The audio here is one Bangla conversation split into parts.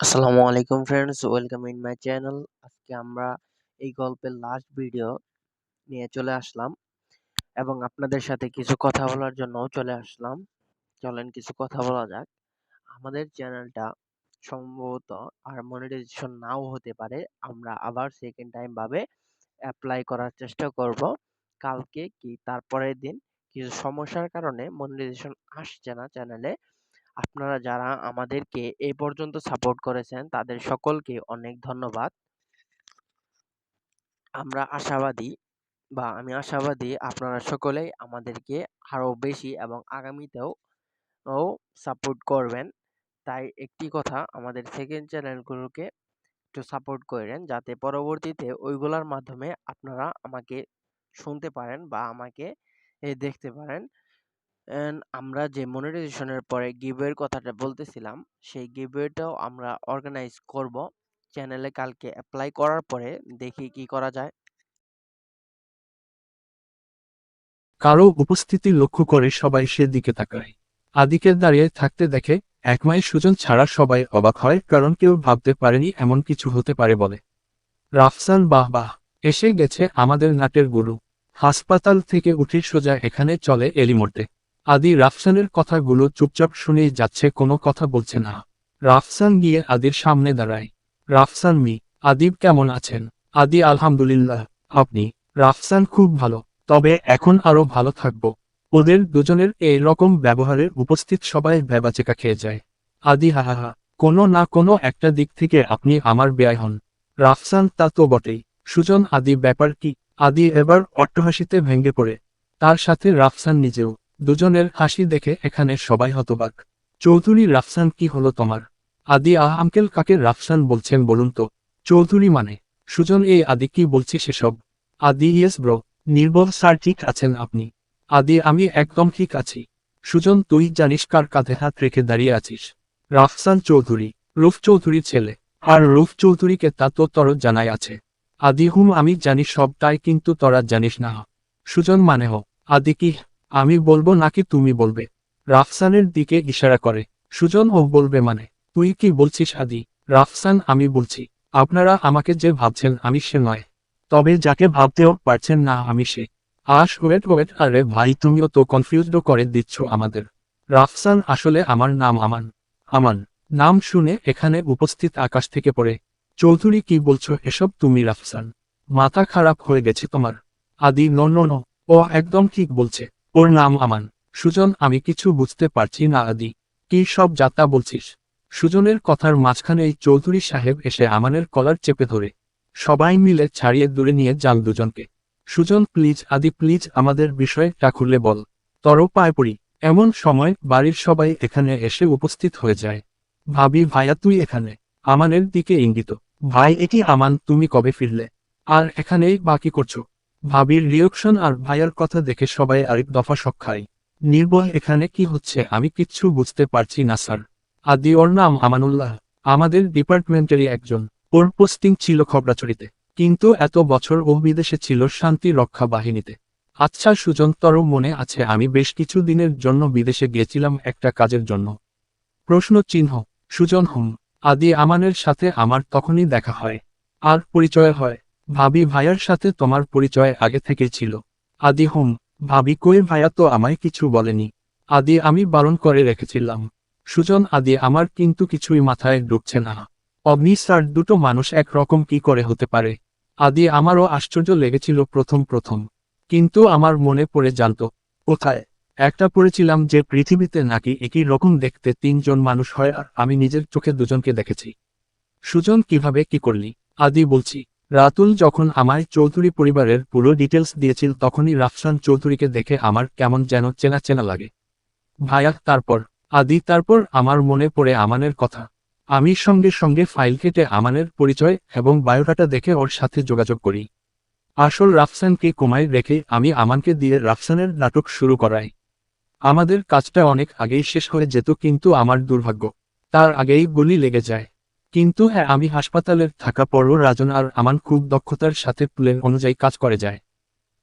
আসসালামু আলাইকুম friends welcome in my channel আজকে আমরা এই গল্পের লাস্ট ভিডিও নিয়ে চলে আসলাম এবং আপনাদের সাথে কিছু কথা বলার জন্য চলে আসলাম। চলেন কিছু কথা বলা যাক। আমাদের চ্যানেলটা সম্ভবত আর মনিটাইজেশন নাও হতে পারে, আমরা আবার সেকেন্ড টাইম ভাবে অ্যাপ্লাই করার চেষ্টা করব। কালকে কি, তারপরের দিন কিছু সমস্যার কারণে মনিটাইজেশন আসছে না চ্যানেলে আপনারা যারা আমাদেরকে এই পর্যন্ত সাপোর্ট করেছেন, তাদের সকলকে অনেক ধন্যবাদ। আমরা আশাবাদী বা আমি আশাবাদী আপনারা সকলেই আমাদেরকে আরও বেশি এবং আগামীতেও ও সাপোর্ট করবেন। তাই একটি কথা, আমাদের সেকেন্ড চ্যানেলগুলোকে একটু সাপোর্ট করেন যাতে পরবর্তীতে ওইগুলোর মাধ্যমে আপনারা আমাকে শুনতে পারেন বা আমাকে এ দেখতে পারেন। এন্ড আমরা যে মনিটাইজেশনের পরে গিভওয়ের কথাটা বলতেছিলাম, সেই গিভওয়েটাও আমরা অর্গানাইজ করব। চ্যানেলে কালকে অ্যাপ্লাই করার পরে দেখি কি করা যায়। কারও উপস্থিতি লক্ষ্য করে সবাই সেদিকে তাকায়। আদিকে দাঁড়িয়ে থাকতে দেখে এক মায়ে সুজন ছাড়া সবাই অবাক হয়, কারণ কেউ ভাবতে পারেনি এমন কিছু হতে পারে বলে। রাফসান, বাহ বাহ, এসে গেছে আমাদের নাটের গুরু। হাসপাতাল থেকে উঠে সোজা এখানে চলে এলিমোড়তে। আদি রাফসানের কথাগুলো চুপচাপ শুনেই যাচ্ছে, কোনো কথা বলছে না। রাফসান গিয়ে আদির সামনে দাঁড়ায়। রাফসান মি, আদিব কেমন আছেন? আদি, আলহামদুলিল্লাহ, আপনি? রাফসান খুব ভালো, তবে এখন আরও ভালো থাকব। ওদের দুজনের এই রকম ব্যবহারের উপস্থিত সবাই ভেবাচেকা খেয়ে যায়। আদি, হা হা হা, কোনো না কোনো একটা দিক থেকে আপনি আমার ব্যয় হন। রাফসান, তা তো বটেই। সুজন, আদি, ব্যাপার কি? আদি এবার অট্টহাসিতে ভেঙে পড়ে। তার সাথে রাফসান নিজেও। দুজনের হাসি দেখে এখানে সবাই হতবাক। চৌধুরী রাফসান, কি হলো তোমার? আদি, আহ, আঙ্কেল, কাকে রাফসান বলছেন বলুন তো? চৌধুরী মানে? সুজন এই আদি, কি বলছি সেসব? আদি ইয়েস ব্রো নির্ভর স্যার, ঠিক আছেন আপনি? আদি, আমি একদম ঠিক আছি। সুজন, তুই জানিস কার কাঁধে হাত রেখে দাঁড়িয়ে আছিস? রাফসান চৌধুরী, রুফ চৌধুরীর ছেলে। আর রুফ চৌধুরীকে তা তো তর জানাই আছে। আদি, হুম, আমি জানি সবটাই, কিন্তু তরা জানিস না। সুজন মানে হো? আদি, কি আমি বলব নাকি তুমি বলবে? রাফসানের দিকে ইশারা করে। সুজন ও বলবে মানে তুই কি বলছিস আদি? রাফসান, আমি বলছি, আপনারা আমাকে যে ভাবছেন আমি সে নয়। তবে যাকে ভাবতেও পারছেন না আমি সে। আশ, ওয়েট ওয়েট, আরে ভাই, তুমিও তো কনফিউজড করে দিচ্ছ আমাদের। রাফসান, আসলে আমার নাম আমান। আমান, নাম শুনে এখানে উপস্থিত আকাশ থেকে পড়ে। চৌধুরী, কি বলছো এসব তুমি রাফসান? মাথা খারাপ হয়ে গেছে তোমার। আদি ন ন ও একদম ঠিক বলছে। ওর নাম আমান। সুজন, আমি কিছু বুঝতে পারছি না, আদি। কি সব যাত্রা বলছিস? সুজনের কথার মাঝখানেই চৌধুরী সাহেব এসে আমানের কলার চেপে ধরে। সবাই মিলে ছাড়িয়ে দূরে নিয়ে যান দুজনকে। সুজন, প্লিজ, আদি, প্লিজ, আমাদের বিষয়টা খুলে বল। তর পায় পড়ি। এমন সময় বাড়ির সবাই এখানে এসে উপস্থিত হয়ে যায়। ভাবি ভাইয়া তুই এখানে? আমানের দিকে ইঙ্গিত। ভাই, এটি আমান, তুমি কবে ফিরলে? আর এখানেই বাকি করছ? ভাবির রিয়েকশন আর ভাইয়ার কথা দেখে সবাই আরেক দফা শখ খায়। নির্ভয় এখানে কি হচ্ছে? আমি কিচ্ছু বুঝতে পারছি না, স্যার। আদি, ওর নাম আমানুল্লাহ। আমাদের ডিপার্টমেন্টেরই একজন। ওর পোস্টিং ছিল খবরাচড়িতে কিন্তু এত বছর ও বিদেশে ছিল শান্তি রক্ষা বাহিনীতে। আচ্ছা সুজন তর মনে আছে, আমি বেশ কিছু দিনের জন্য বিদেশে গিয়েছিলাম একটা কাজের জন্য। প্রশ্ন চিহ্ন। সুজন, হুম। আদি, আমানের সাথে আমার তখনই দেখা হয়। আর পরিচয় হয়। ভাবি ভাইয়ার সাথে তোমার পরিচয় আগে থেকে ছিল। আদি হোম, ভাবি কই ভাইয়া তো আমায় কিছু বলেনি। আদি আমি বারণ করে রেখেছিলাম। সুজন, আদি আমার কিন্তু কিছুই মাথায় ঢুকছে না। অগ্নি স্যার, দুটো মানুষ একরকম কি করে হতে পারে? আদি আমারও আশ্চর্য লেগেছিল প্রথম প্রথম। কিন্তু আমার মনে পড়ে জানতো, কোথায়? একটা পড়েছিলাম যে পৃথিবীতে নাকি একই রকম দেখতে তিনজন মানুষ হয় আর আমি নিজের চোখে দুজনকে দেখেছি। সুজন, কীভাবে কি করলি? আদি বলছি রাতুল যখন আমায় চৌধুরী পরিবারের পুরো ডিটেলস দিয়েছিল, তখনই রাফসান চৌধুরীকে দেখে আমার কেমন যেন চেনা চেনা লাগে। ভায়া, তারপর? আদি, তারপর? আমার মনে পড়ে আমানের কথা। আমি সঙ্গে সঙ্গে ফাইল কেটে আমানের পরিচয় এবং বায়োডাটা দেখে ওর সাথে যোগাযোগ করি। আসল রাফসানকে কোমায় রেখে আমি আমানকে দিয়ে রাফসানের নাটক শুরু করাই। আমাদের কাজটা অনেক আগেই শেষ হয়ে যেত, কিন্তু আমার দুর্ভাগ্য। তার আগেই গুলি লেগে যায়। কিন্তু হ্যাঁ আমি হাসপাতালের থাকা পরও রাজন আর আমান খুব দক্ষতার সাথে প্লেন অনুযায়ী কাজ করে যায়।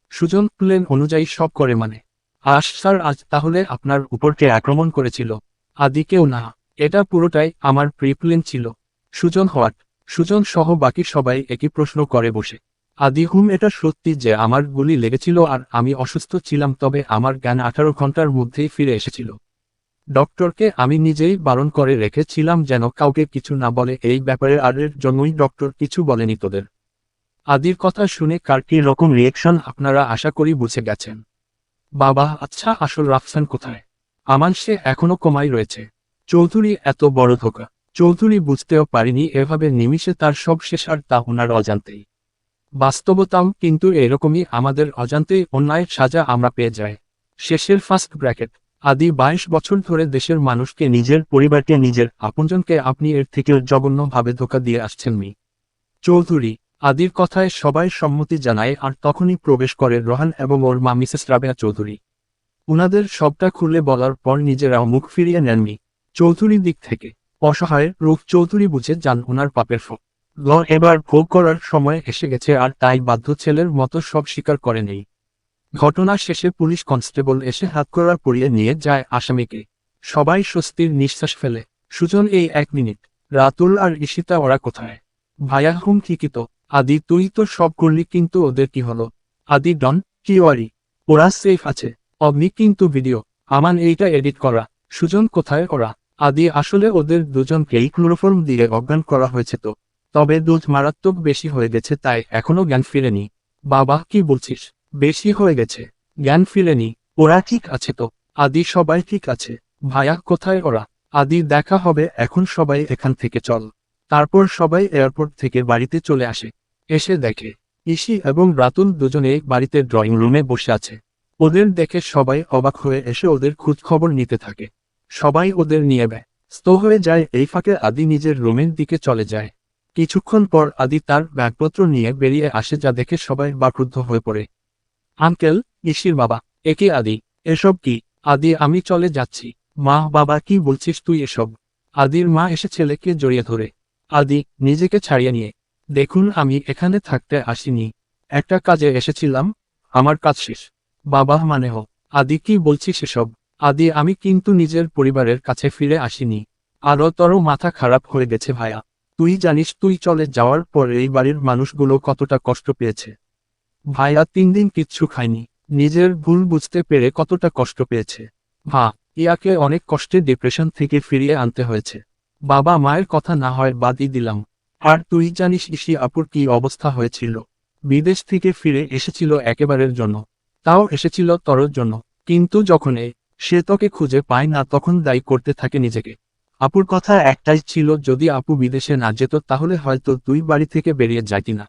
সুজন, প্লেন অনুযায়ী সব করে মানে। আশ স্যার, আজ তাহলে আপনার উপর কে আক্রমণ করেছিল। আদি কেউ না, এটা পুরোটাই আমার প্রিপ্লেন ছিল। সুজন হোয়াট? সুজন সহ বাকি সবাই একই প্রশ্ন করে বসে। আদি হুম, এটা সত্যি যে আমার গুলি লেগেছিল আর আমি অসুস্থ ছিলাম, তবে আমার জ্ঞান আঠারো ঘণ্টার মধ্যেই ফিরে এসেছিল। ডক্টরকে আমি নিজেই বারণ করে রেখেছিলাম যেন কাউকে কিছু না বলে এই ব্যাপারে আর এর জন্যই ডক্টর কিছু বলেনি তোদের। আদির কথা শুনে কার কি রকম রিয়েকশন আপনারা আশা করি বুঝে গেছেন। বাবা আচ্ছা আসল রাফসান কোথায়? আমান সে এখনও কমাই রয়েছে। চৌধুরী এত বড় ধোকা। চৌধুরী বুঝতেও পারিনি এভাবে নিমিষে তার সব শেষ আর তা ওনার অজান্তেই। বাস্তবতাও কিন্তু এরকমই আমাদের অজান্তেই অন্যায়ের সাজা আমরা পেয়ে যাই। শেষের ফার্স্ট ব্র্যাকেট আদি বাইশ বছর ধরে দেশের মানুষকে নিজের পরিবারকে নিজের আপনজনকে আপনি এর থেকেও জঘন্যভাবে ধোকা দিয়ে আসছেন মি। চৌধুরী, আদির কথায় সবাই সম্মতি জানায় আর তখনই প্রবেশ করে রোহান এবং ওর মা মিসেস রাবেয়া চৌধুরী। উনাদের সবটা খুলে বলার পর নিজেরাও মুখ ফিরিয়ে নেননি চৌধুরীর দিক থেকে, অসহায় রূপ চৌধুরী বুঝে যান ওনার পাপের ফল। ল, এবার ভোগ করার সময় এসে গেছে আর তাই বাধ্য ছেলের মতো সব স্বীকার করে নেই। ঘটনা শেষে পুলিশ কনস্টেবল এসে হাতকড়া পরিয়ে নিয়ে যায় আসামিকে। সবাই স্বস্তির নিঃশ্বাস ফেলে। সুজন, এই এক মিনিট। রাতুল আর ঈশিতা, ওরা কোথায়? ভাইয়া, হুম, ঠিকই তো। আদি, তুই তো সব করলি, কিন্তু ওদের কি হলো? আদি, ডন, কি ওয়ারি? ওরা সেফ আছে। অগ্নি, কিন্তু ভিডিও। আমান, এইটা এডিট করা। সুজন, কোথায় ওরা? আদি, আসলে ওদের দুজনকেই ক্লোরোফর্ম দিয়ে অজ্ঞান করা হয়েছে তো। তবে দুধ মারাত্মক বেশি হয়ে গেছে, তাই এখনও জ্ঞান ফিরেনি। বাবা, কি বলছিস? বেশি হয়ে গেছে। জ্ঞান ফিরেনি। ওরা ঠিক আছে তো? আদি সবাই ঠিক আছে। ভায়া, কোথায় ওরা? আদি, দেখা হবে। এখন সবাই এখান থেকে চল। তারপর সবাই এয়ারপোর্ট থেকে বাড়িতে চলে আসে। এসে দেখে, ইসি এবং রাতুল দুজনে বাড়িতে ড্রয়িং রুমে বসে আছে। ওদের দেখে সবাই অবাক হয়ে এসে ওদের খোঁজ খবর নিতে থাকে। সবাই ওদের নিয়ে ব্যয় স্থ হয়ে যায় এই ফাঁকে আদি নিজের রুমের দিকে চলে যায়। কিছুক্ষণ পর আদি তার ব্যাগপত্র নিয়ে বেরিয়ে আসে যা দেখে সবাই বাক্রুদ্ধ হয়ে পড়ে। আঙ্কেল ইসির বাবা। একে আদি। এসব কি? আদি, আমি চলে যাচ্ছি। মা, বাবা, কি বলছিস তুই এসব? আদির মা এসে ছেলেকে জড়িয়ে ধরে। আদি, নিজেকে ছাড়িয়ে নিয়ে। দেখুন, আমি এখানে থাকতে আসিনি। একটা কাজে এসেছিলাম। আমার কাজ শেষ। বাবা মানে হো। আদি, কি বলছিস এসব? আদি, আমি কিন্তু নিজের পরিবারের কাছে ফিরে আসিনি। আরও তর মাথা খারাপ হয়ে গেছে ভাইয়া তুই জানিস তুই চলে যাওয়ার পর এই বাড়ির মানুষগুলো কতটা কষ্ট পেয়েছে। ভাইয়া তিন দিন কিচ্ছু খায়নি। নিজের ভুল বুঝতে পেরে কতটা কষ্ট পেয়েছে। ভা ইয়াকে অনেক কষ্টে ডিপ্রেশন থেকে ফিরিয়ে আনতে হয়েছে। বাবা মায়ের কথা না হয় বাদই দিলাম। আর তুই জানিস ইসি আপুর কি অবস্থা হয়েছিল। বিদেশ থেকে ফিরে এসেছিল একেবারের জন্য। তাও এসেছিল তরর জন্য। কিন্তু যখন এ, সে তোকে খুঁজে পায় না তখন দায়ী করতে থাকে নিজেকে। আপুর কথা একটাই ছিল, যদি আপু বিদেশে না যেত তাহলে হয়তো তুই বাড়ি থেকে বেরিয়ে যাইতি না।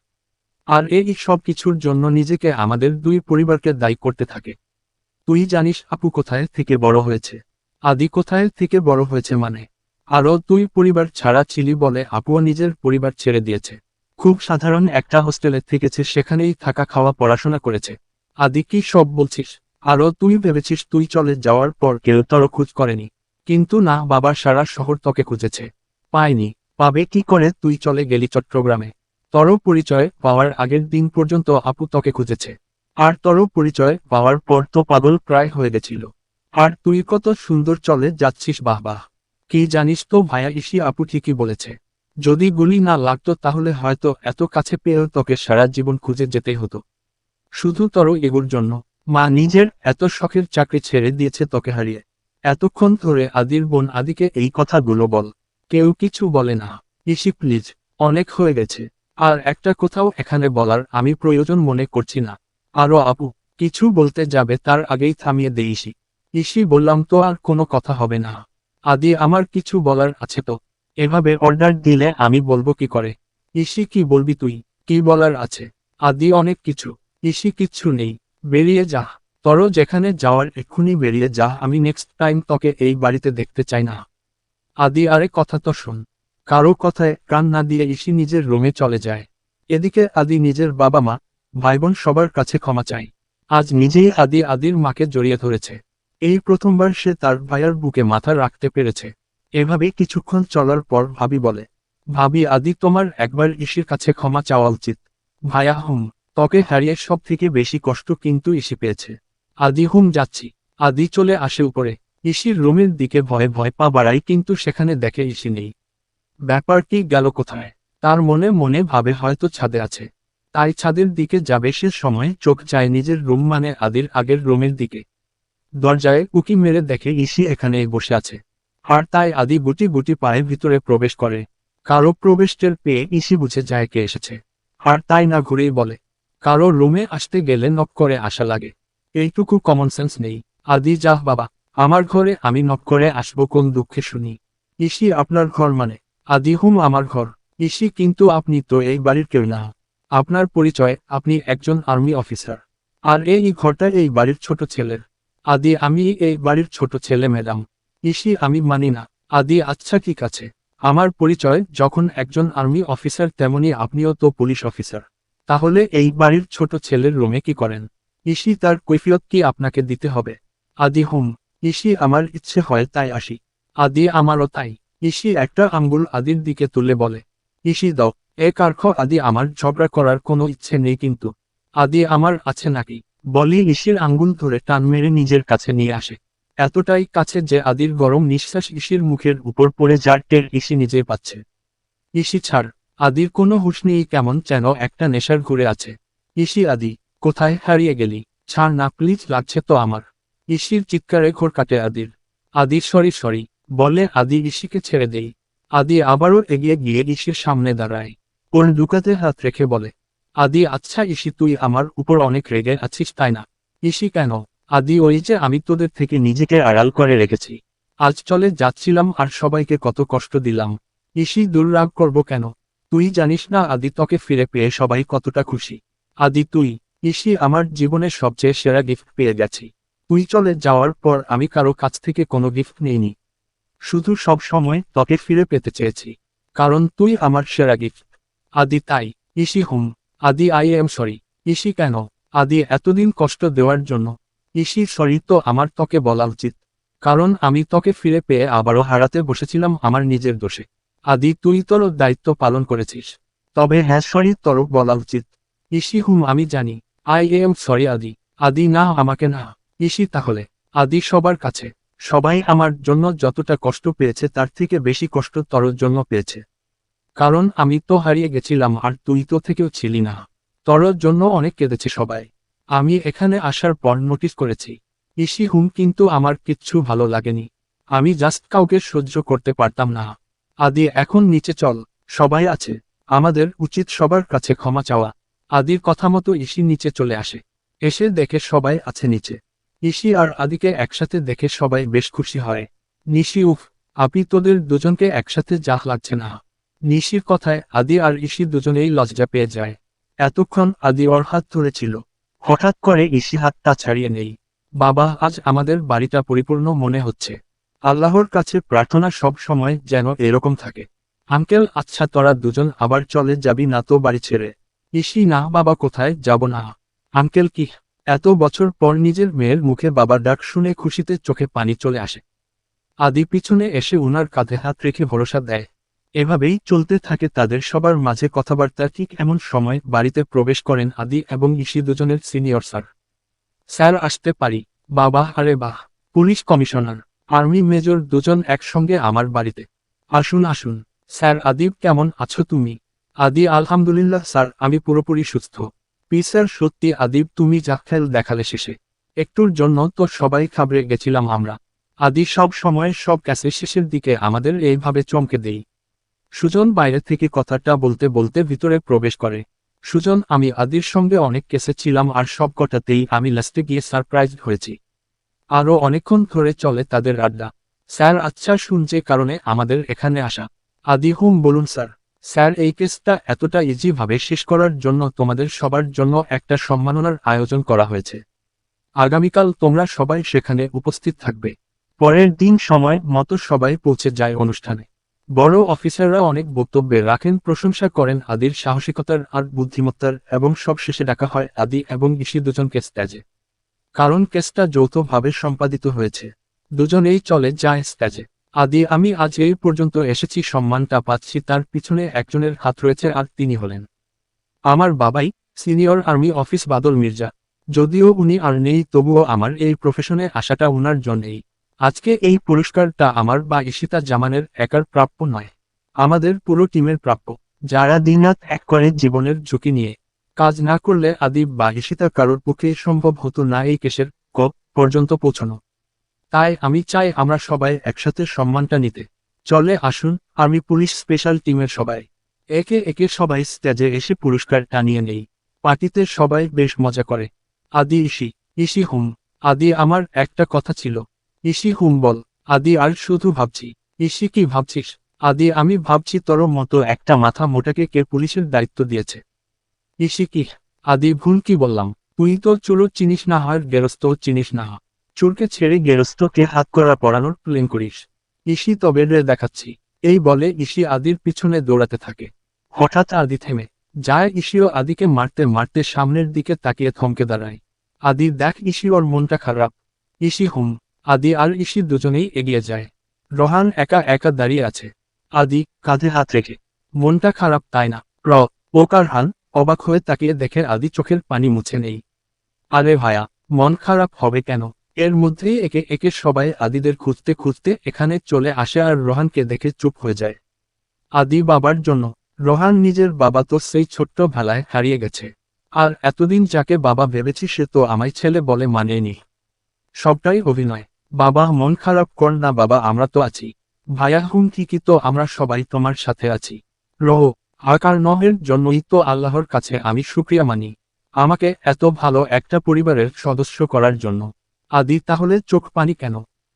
আর এই সব কিছুর জন্য নিজেকে আমাদের দুই পরিবারকে দায়ী করতে থাকে। তুই জানিস আপু কোথায় থেকে বড় হয়েছে। আদি কোথায় থেকে বড় হয়েছে মানে। আরও তুই পরিবার ছাড়া ছিলি বলে আপুও নিজের পরিবার ছেড়ে দিয়েছে। খুব সাধারণ একটা হোস্টেলে থেকেছে, সেখানেই থাকা খাওয়া পড়াশোনা করেছে। আদি কি সব বলছিস? আরও তুই ভেবেছিস তুই চলে যাওয়ার পর কেউ তর খোঁজ করেনি। কিন্তু না, বাবা সারা শহর তোকে খুঁজেছে। পায়নি। পাবে কি করে তুই চলে গেলি চট্টগ্রামে? তর পরিচয় পাওয়ার আগের দিন পর্যন্ত আপু তোকে খুঁজেছে। আর তর পরিচয় পাওয়ার পর তো পাগল প্রায় হয়ে গেছিল। আর তুই কত সুন্দর চলে যাচ্ছিস, বাহ বাহ। কি জানিস তো ভাইয়া ইসি আপু ঠিকই বলেছে। যদি গুলি না লাগতো তাহলে হয়তো এত কাছে পেয়েও তোকে সারা জীবন খুঁজে যেতেই হতো। শুধু তর এগুর জন্য। মা নিজের এত শখের চাকরি ছেড়ে দিয়েছে তোকে হারিয়ে। এতক্ষণ ধরে আদির বোন আদিকে এই কথাগুলো বল। কেউ কিছু বলে না। ইসি প্লিজ, অনেক হয়ে গেছে। আর একটা কোথাও এখানে বলার আমি প্রয়োজন মনে করছি না। আরও আপু, কিছু বলতে যাবে তার আগেই থামিয়ে দে ইসি। ইসি বললাম তো আর কোনো কথা হবে না। আদি, আমার কিছু বলার আছে তো। এভাবে অর্ডার দিলে আমি বলব কি করে? ইসি, কি বলবি তুই? কি বলার আছে? আদি, অনেক কিছু। ইসি, কিচ্ছু নেই। বেরিয়ে যা। তর যেখানে যাওয়ার এক্ষুনি বেরিয়ে যা। আমি নেক্সট টাইম তোকে এই বাড়িতে দেখতে চাই না। আদি, আরে কথা তো শোন। কারও কথায় কান না দিয়ে ইসি নিজের রুমে চলে যায়। এদিকে আদি নিজের বাবা মা ভাই বোন সবার কাছে ক্ষমা চাই আজ নিজেই আদি আদির মাকে জড়িয়ে ধরেছে। এই প্রথমবার সে তার ভাইয়ার বুকে মাথা রাখতে পেরেছে। এভাবে কিছুক্ষণ চলার পর ভাবি বলে, ভাবি আদি, তোমার একবার ইসির কাছে ক্ষমা চাওয়া উচিত। ভাইয়া হুম, তোকে হারিয়ে সব থেকে বেশি কষ্ট কিন্তু ইসি পেয়েছে। আদি হুম, যাচ্ছি। আদি চলে আসে উপরে। ইসির রুমের দিকে ভয়ে ভয় পা বাড়াই কিন্তু সেখানে দেখে ইসি নেই। ব্যাপারটি গেল কোথায়? তার মনে মনে ভাবে হয়তো ছাদে আছে। তাই ছাদের দিকে যাবে সে সময় চোখ যায় নিজের রুম মানে আদির আগের রুমের দিকে। দরজায় উকি মেরে দেখে ইসি এখানে বসে আছে। আর তাই আদি গুটি গুটি পায়ে ভিতরে প্রবেশ করে। কারও প্রবেশ টের পেয়ে ইসি বুঝে যায় কে এসেছে। আর তাই না ঘুরেই বলে, কারও রুমে আসতে গেলে নক করে আসা লাগে। এইটুকু কমন সেন্স নেই। আদি, যাহ বাবা, আমার ঘরে আমি নক করে আসব কোন দুঃখে শুনি। ইসি আপনার ঘর মানে? আদি হুম আমার ঘর। ইসি কিন্তু আপনি তো এই বাড়ির কেউ না। আপনার পরিচয়, আপনি একজন আর্মি অফিসার। আর এই ঘরটা এই বাড়ির ছোট ছেলের। আদি, আমি এই বাড়ির ছোট ছেলে, ম্যাডাম। ইসি, আমি মানি না। আদি আচ্ছা ঠিক আছে। আমার পরিচয়, যখন একজন আর্মি অফিসার, তেমনি আপনিও তো পুলিশ অফিসার। তাহলে এই বাড়ির ছোট ছেলের রুমে কি করেন? ইসি, তার কৈফিয়ত কি আপনাকে দিতে হবে? আদি হুম ইসি, আমার ইচ্ছে হয় তাই আসি। আদি, আমারও তাই। ইসি একটা আঙ্গুল আদির দিকে তুলে বলে, ইসি দাও, এ কার্খ আদি আমার ঝগড়া করার কোনো ইচ্ছে নেই কিন্তু, আদি আমার আছে নাকি? বলি ইসির আঙ্গুল ধরে টান মেরে নিজের কাছে নিয়ে আসে। এতটাই কাছে যে আদির গরম নিঃশ্বাস ইসির মুখের উপর পড়ে যার টের ইসি নিজেই পাচ্ছে। ইসি ছাড়, আদির কোনো হুশ নেই কেমন যেন একটা নেশার ঘুরে আছে। ইসি আদি, কোথায় হারিয়ে গেলি? ছাড় না, প্লিজ, লাগছে তো আমার। ইসির চিৎকারে ঘোর কাটে আদির। আদির সরি সরি বলে, আদি ইসিকে ছেড়ে দেই। আদি আবারও এগিয়ে গিয়ে ইসির সামনে দাঁড়ায়। ওর দুকাতে হাত রেখে বলে, আদি আচ্ছা ইসি তুই আমার উপর অনেক রেগে আছিস, তাই না? ইসি কেন? আদি, ওই যে আমি তোদের থেকে নিজেকে আড়াল করে রেখেছি। আজ চলে যাচ্ছিলাম আর সবাইকে কত কষ্ট দিলাম। ইসি দুর্রাগ করব কেন? তুই জানিস না, আদি তোকে ফিরে পেয়ে সবাই কতটা খুশি। আদি, তুই ইসি আমার জীবনের সবচেয়ে সেরা গিফট পেয়ে গেছি। তুই চলে যাওয়ার পর আমি কারও কাছ থেকে কোনো গিফট নেইনি। শুধু সব সময় তোকে ফিরে পেতে চেয়েছি। কারণ তুই আমার সেরা গিফট আদি তাই, ইসি হুম। আদি আই এম সরি। ইসি কেন? আদি এতদিন কষ্ট দেওয়ার জন্য। ইসি সরি তো আমার তোকে বলা উচিত। কারণ আমি তোকে ফিরে পেয়ে আবারও হারাতে বসেছিলাম আমার নিজের দোষে। আদি তুই তোর দায়িত্ব পালন করেছিস। তবে হ্যাঁ সরি তোর বলা উচিত। ইসি হুম, আমি জানি। আই এম সরি, আদি। আদি না, আমাকে না। ইসি তাহলে। আদি সবার কাছে। সবাই আমার জন্য যতটা কষ্ট পেয়েছে তার থেকে বেশি কষ্ট তোর জন্য পেয়েছে। কারণ আমি তো হারিয়ে গেছিলাম আর তুই তো থেকেও ছিলি না। তোর জন্য অনেক কেঁদেছে সবাই। আমি এখানে আসার পর নোটিস করেছি। ইসি হুম কিন্তু আমার কিচ্ছু ভালো লাগেনি। আমি জাস্ট কাউকে সহ্য করতে পারতাম না। আদি, এখন নিচে চল। সবাই আছে। আমাদের উচিত সবার কাছে ক্ষমা চাওয়া। আদির কথা মতো ইসি নিচে চলে আসে। এসে দেখে সবাই আছে নিচে। ইসি আর আদিকে একসাথে দেখে সবাই বেশ খুশি হয়। নিশি, উফ, আপনি তোদের দুজনকে একসাথে যা লাগছে না। নিশির কথায় আদি আর ইসি দুজনেই লজ্জা পেয়ে যায়। এতক্ষণ আদি ওর হাত ধরেছিল। হঠাৎ করে ইসি হাতটা ছাড়িয়ে নেই। বাবা, আজ আমাদের বাড়িটা পরিপূর্ণ মনে হচ্ছে। আল্লাহর কাছে প্রার্থনা সব সময় যেন এরকম থাকে। আঙ্কেল আচ্ছা তোরা দুজন আবার চলে যাবি না তো বাড়ি ছেড়ে। ইসি না, বাবা কোথায়? যাব না। আঙ্কেল, কি? এত বছর পর নিজের মেয়ের মুখে বাবার ডাক শুনে খুশিতে চোখে পানি চলে আসে। আদি পিছনে এসে উনার কাঁধে হাত রেখে ভরসা দেয়। এভাবেই চলতে থাকে তাদের সবার মাঝে কথাবার্তা ঠিক এমন সময় বাড়িতে প্রবেশ করেন আদি এবং ইসি দুজনের সিনিয়র স্যার। স্যার আসতে পারি। বাবা, আরে বাহ। Police commissioner. আর্মি মেজর দুজন একসঙ্গে আমার বাড়িতে। আসুন আসুন। স্যার, আদিব, কেমন আছো তুমি? আদি, আলহামদুলিল্লাহ, স্যার, আমি পুরোপুরি সুস্থ। স্যার সত্যি আদিব, তুমি যা খেল দেখালে শেষে। একটুর জন্য তো সবাই খাবড়ে গেছিলাম আমরা। আদি সব সময় সব ক্যাসে শেষের দিকে আমাদের এইভাবে চমকে দেই। সুজন বাইরে থেকে কথাটা বলতে বলতে ভিতরে প্রবেশ করে। সুজন, আমি আদির সঙ্গে অনেক কেসে ছিলাম আর সব কটাতেই আমি লাস্টে গিয়ে সারপ্রাইজ হয়েছি। আরও অনেকক্ষণ ধরে চলে তাদের আড্ডা। স্যার আচ্ছা শুনছে কারণে আমাদের এখানে আসা। আদি, হুম, বলুন, স্যার। স্যার, এই কেসটা এতটা ইজিভাবে শেষ করার জন্য তোমাদের সবার জন্য একটা সম্মাননার আয়োজন করা হয়েছে। আগামীকাল তোমরা সবাই সেখানে উপস্থিত থাকবে। পরের দিন সময় মতো সবাই পৌঁছে যায় অনুষ্ঠানে। বড় অফিসাররা অনেক বক্তব্যে রাখেন, প্রশংসা করেন আদির সাহসিকতার আর বুদ্ধিমত্তার এবং সব শেষে ডাকা হয় আদি এবং ইসি দুজনকে স্ট্যাজে কারণ কেসটা যৌথভাবে সম্পাদিত হয়েছে। দুজনেই চলে যায় স্ট্যাজে আদি, আমি আজ এই পর্যন্ত এসেছি, সম্মানটা পাচ্ছি। তার পিছনে একজনের হাত রয়েছে আর তিনি হলেন আমার বাবাই, senior army office Badal Mirza. যদিও উনি আর নেই, তবুও আমার এই প্রফেশনে আসাটা উনার জন্যেই। আজকে এই পুরস্কারটা আমার বা ইশিতা জামানের একার প্রাপ্য নয়, আমাদের পুরো টিমের প্রাপ্য। যারা দিনরাত এক করে জীবনের ঝুঁকি নিয়ে কাজ না করলে আদি বা ঈশিতা কারোর পক্ষে সম্ভব হতো না, এই কেসের ক পর্যন্ত পৌঁছানো। তাই আমি চাই আমরা সবাই একসাথে সম্মানটা নিতে। চলে আসুন আর্মি পুলিশ স্পেশাল টিমের সবাই। একে একে সবাই স্টেজে এসে পুরস্কার টানিয়ে নেই। পার্টিতে সবাই বেশ মজা করে। আদি ইসি ইসি হুম, আদি আমার একটা কথা ছিল। ইসি হুম বল, আদি আর শুধু ভাবছি। ইসি কি ভাবছিস? আদি, আমি ভাবছি তোর মতো একটা মাথা মোটাকে কে পুলিশের দায়িত্ব দিয়েছে। ইসি কি? আদি ভুল কি বললাম? তুই তো চুরো চিনিস না হয় গেরস্ত চিনিস না। চুরকে ছেড়ে গেরস্তকে হাত করা পড়ানোর প্লেন করিস। ইসি তবে দেখাচ্ছি। এই বলে ইসি আদির পিছনে দৌড়াতে থাকে। হঠাৎ আদি থেমে। যায় ইসিও আদিকে মারতে মারতে সামনের দিকে তাকিয়ে থমকে দাঁড়ায়। আদি দেখ ইসি ওর মনটা খারাপ। ইসি হুম। আদি আর ইসি দুজনেই এগিয়ে যায়। রহান একা একা দাঁড়িয়ে আছে। আদি কাঁধে হাত রেখে। মনটা খারাপ তাই না? র। ওকার হান? অবাক হয়ে তাকিয়ে দেখে আদি চোখের পানি মুছে নেই। আরে ভায়া, মন খারাপ হবে কেন? এর মধ্যেই একে একে সবাই আদিদের খুঁজতে খুঁজতে এখানে চলে আসে আর রোহানকে দেখে চুপ হয়ে যায়। আদি বাবার জন্য, রোহান নিজের বাবা তো সেই ছোট্ট ভেলায় হারিয়ে গেছে। আর এতদিন যাকে বাবা ভেবেছি সে তো আমায় ছেলে বলে মানেনি। সবটাই অভিনয়। বাবা মন খারাপ কর না বাবা, আমরা তো আছি। ভায়া হুম কি তো, আমরা সবাই তোমার সাথে আছি। রহ আকার নহের জন্যই তো আল্লাহর কাছে আমি শুক্রিয়া মানি। আমাকে এত ভালো একটা পরিবারের সদস্য করার জন্য। আদি, তাহলে চোখ পানি কেন?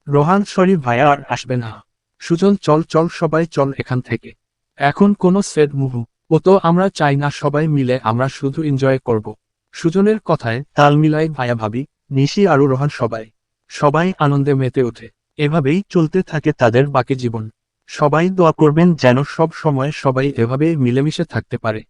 রোহান সরি ভায়া আর আসবে না। সুজন, চল চল, সবাই চল এখান থেকে। এখন কোনো সেট মুহু ও তো আমরা চাই না সবাই মিলে আমরা শুধু এনজয় করব। সুজনের কথায় তাল মিলাই ভায়া ভাবি, নিশি আরও রোহান সবাই। সবাই আনন্দে মেতে ওঠে। এভাবেই চলতে থাকে তাদের বাকি জীবন। সবাই দোয়া করবেন যেন সব সময় সবাই এভাবে মিলেমিশে থাকতে পারে।